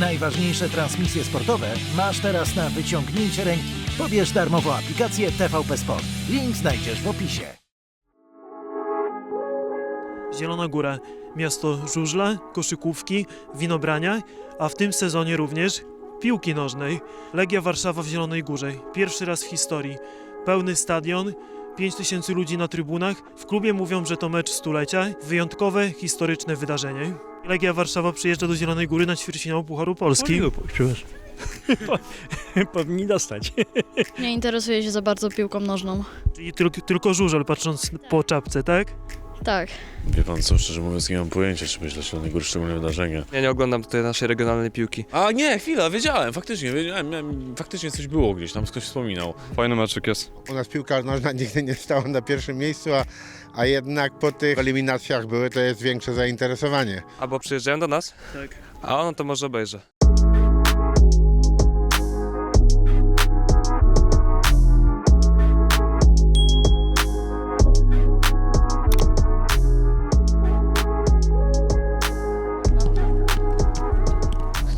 Najważniejsze transmisje sportowe masz teraz na wyciągnięcie ręki. Pobierz darmową aplikację TVP Sport. Link znajdziesz w opisie. Zielona Góra, miasto żużla, koszykówki, winobrania, a w tym sezonie również piłki nożnej. Legia Warszawa w Zielonej Górze. Pierwszy raz w historii. Pełny stadion, 5000 ludzi na trybunach. W klubie mówią, że to mecz stulecia. Wyjątkowe, historyczne wydarzenie. Legia Warszawa przyjeżdża do Zielonej Góry na ćwierćfinał Pucharu Polski. Powinni dostać. Nie interesuję się za bardzo piłką nożną. Czyli tylko, tylko żużel, patrząc po czapce, tak? Tak. Wie pan co, szczerze mówiąc nie mam pojęcia, czy myślę, Góry szczególne wydarzenia. Ja nie oglądam tutaj naszej regionalnej piłki. A nie, chwila, wiedziałem, faktycznie, wiedziałem, miałem, faktycznie coś było gdzieś, tam ktoś wspominał. Fajny meczyk jest. U nas piłka nożna nigdy nie stała na pierwszym miejscu, a, a jednak po tych eliminacjach były, to jest większe zainteresowanie. Albo przyjeżdżają do nas? Tak. A no to może obejrzę.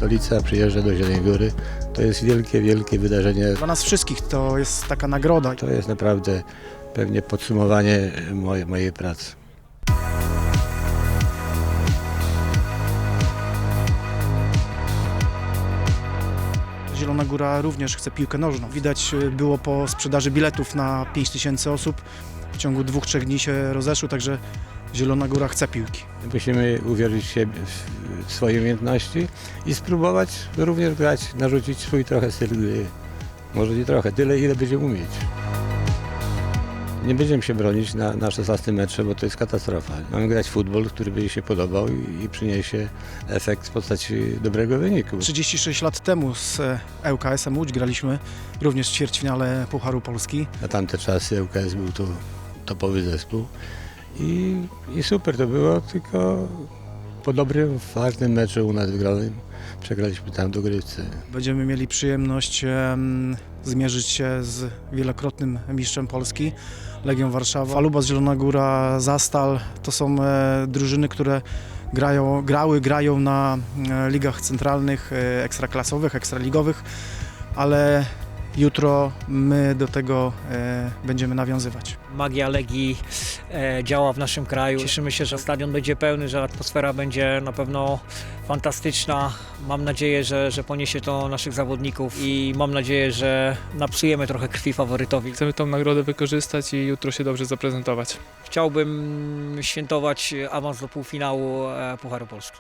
Stolica przyjeżdża do Zielonej Góry. To jest wielkie, wielkie wydarzenie. Dla nas wszystkich to jest taka nagroda. To jest naprawdę pewnie podsumowanie mojej, mojej pracy. Zielona Góra również chce piłkę nożną. Widać y, było po sprzedaży biletów na 5000 osób. W ciągu dwóch, trzech dni się rozeszły, także Zielona Góra chce piłki. Musimy uwierzyć w siebie, w swoje umiejętności i spróbować również grać, narzucić swój trochę styl gry. Może nie trochę, tyle ile będziemy umieć. Nie będziemy się bronić na, na 16 metrze, bo to jest katastrofa. Mamy grać futbol, który będzie się podobał i, i przyniesie efekt w postaci dobrego wyniku. 36 lat temu z e, ŁKS-em Łódź graliśmy również w ćwierćfinale Pucharu Polski. Na tamte czasy ŁKS był to topowy zespół i, i super to było, tylko po dobrym, ważnym meczu u nas wygranym przegraliśmy tam do Grycy. Będziemy mieli przyjemność em, zmierzyć się z wielokrotnym mistrzem Polski, Legią Warszawa. Falubas Zielona Góra, Zastal to są e, drużyny, które grają, grały, grają na e, ligach centralnych, e, ekstraklasowych, ekstraligowych, ale jutro my do tego e, będziemy nawiązywać. magia Legii e, działa w naszym kraju. Cieszymy się, że stadion będzie pełny, że atmosfera będzie na pewno fantastyczna. Mam nadzieję, że, że poniesie to naszych zawodników i mam nadzieję, że napsujemy trochę krwi faworytowi. Chcemy tą nagrodę wykorzystać i jutro się dobrze zaprezentować. Chciałbym świętować awans do półfinału e, Pucharu Polski.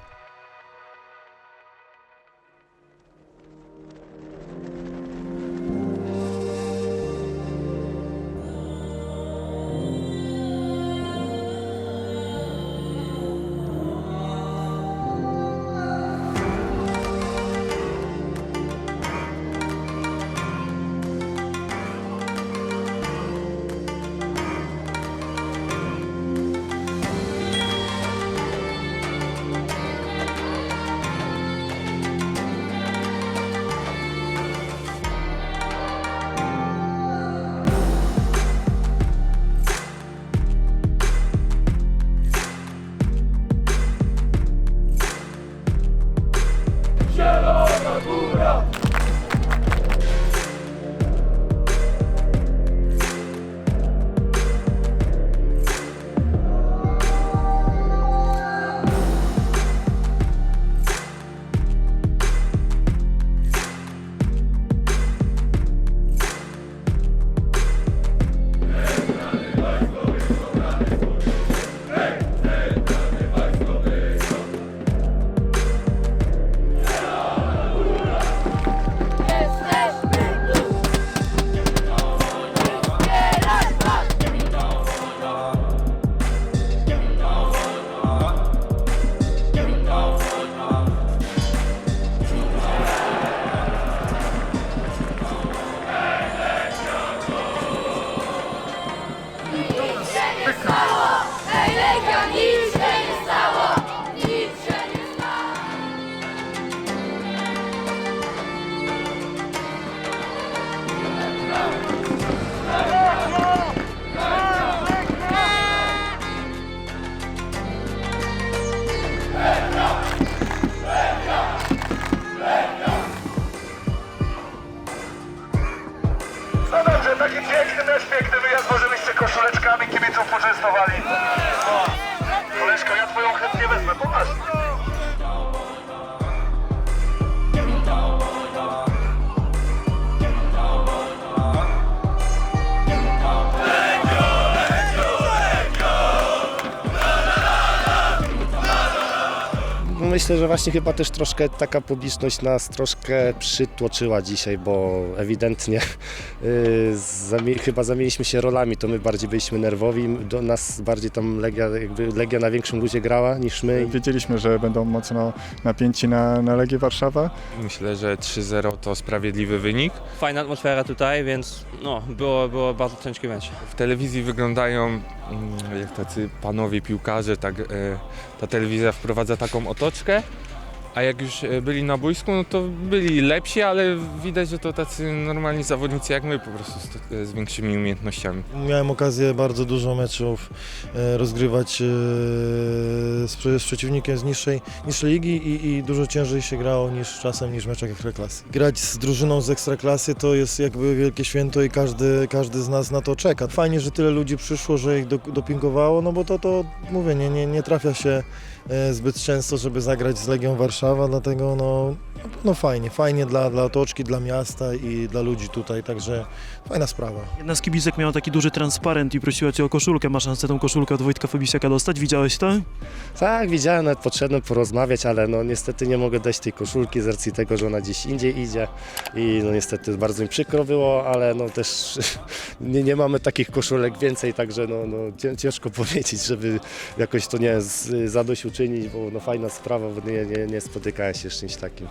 Myślę, że właśnie chyba też troszkę taka publiczność nas troszkę przytłoczyła dzisiaj, bo ewidentnie yy, zamie- chyba zamieniliśmy się rolami, to my bardziej byliśmy nerwowi, do nas bardziej tam Legia, jakby Legia na większym luzie grała niż my. Wiedzieliśmy, że będą mocno napięci na, na Legię Warszawa. Myślę, że 3-0 to sprawiedliwy wynik. Fajna atmosfera tutaj, więc no, było, było bardzo ciężki mecz. W telewizji wyglądają jak tacy panowie piłkarze, tak e, ta telewizja wprowadza taką otoczkę, a jak już e, byli na boisku, no to byli lepsi, ale widać, że to tacy normalni zawodnicy jak my, po prostu z, e, z większymi umiejętnościami. Miałem okazję bardzo dużo meczów e, rozgrywać z, z przeciwnikiem z niższej, niższej ligi i, i dużo ciężej się grało niż czasem niż meczach ekstraklasy. Grać z drużyną z ekstraklasy to jest jakby wielkie święto i każdy, każdy z nas na to czeka. Fajnie, że tyle ludzi przyszło, że ich do, dopingowało, no bo to, to mówię, nie, nie, nie trafia się zbyt często, żeby zagrać z Legią Warszawa, dlatego no, no fajnie, fajnie dla, dla otoczki, dla miasta i dla ludzi tutaj, także fajna sprawa. Jedna z kibicek miała taki duży transparent i prosiła cię o koszulkę. Ma szansę tą koszulkę od Wojtka Fabisiaka dostać. Widziałeś to? Tak, widziałem, nawet podszedłem porozmawiać, ale no niestety nie mogę dać tej koszulki z racji tego, że ona gdzieś indziej idzie i no niestety bardzo mi przykro było, ale no też nie, nie mamy takich koszulek więcej, także no, no cię- ciężko powiedzieć, żeby jakoś to nie z- zadośćuczynić, bo no fajna sprawa, bo nie, nie, nie spotykałem się z czymś takim.